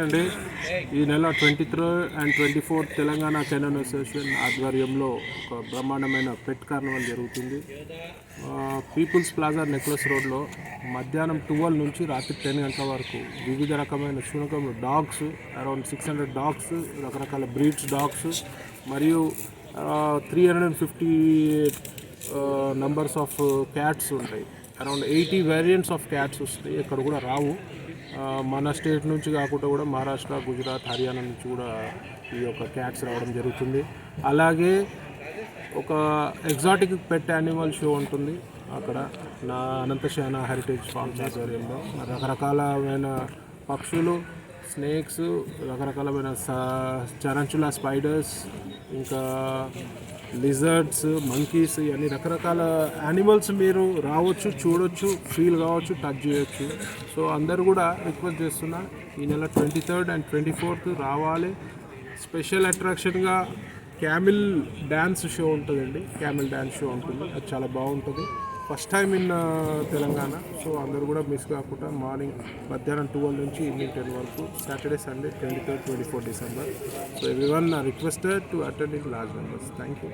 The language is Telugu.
అండి. ఈ నెల twenty three and twenty fourth Telangana canine association ఆధ్వర్యంలో ఒక బ్రహ్మాండమైన పెట్ కార్నివల్ జరుగుతుంది. పీపుల్స్ ప్లాజా నెక్లెస్ రోడ్లో మధ్యాహ్నం ట్వెల్వ్ నుంచి రాత్రి టెన్ గంటల వరకు వివిధ రకమైన శునకములు dogs around six hundred dogs రకరకాల బ్రీడ్స్ డాగ్స్ మరియు three hundred and fifty numbers of cats ఉంటాయి. Around eighty variants of cats వస్తాయి. ఎక్కడ కూడా రావు. మన స్టేట్ నుంచి కాకుండా కూడా మహారాష్ట్ర గుజరాత్ హర్యానా నుంచి కూడా ఈ యొక్క క్యాట్స్ రావడం జరుగుతుంది. అలాగే ఒక ఎగ్జాటిక్ పెట్ యానిమల్ షో ఉంటుంది అక్కడ నా అనంతశాన హెరిటేజ్ ఫార్మ్స్ ఆధ్వర్యంలో. రకరకాలమైన పక్షులు స్నేక్స్ రకరకాలమైన చరంచుల స్పైడర్స్ ఇంకా లిజర్డ్స్ మంకీస్ ఇవన్నీ రకరకాల యానిమల్స్ మీరు రావచ్చు చూడొచ్చు ఫీల్ కావచ్చు టచ్ చేయొచ్చు. సో అందరు కూడా రిక్వెస్ట్ చేస్తున్నా ఈ నెల twenty third and twenty fourth రావాలి స్పెషల్ అట్రాక్షన్గా క్యామిల్ డ్యాన్స్ షో ఉంటుందండి. క్యామిల్ డ్యాన్స్ షో ఉంటుంది. అది చాలా బాగుంటుంది. First time in Telangana. So అందరూ కూడా మిస్ కాకుండా మార్నింగ్ మధ్యాహ్నం ట్వెల్వ్ నుంచి ఈవినింగ్ టెన్ వరకు Saturday Sunday twenty third twenty four December so every one requested to attend in large members thank you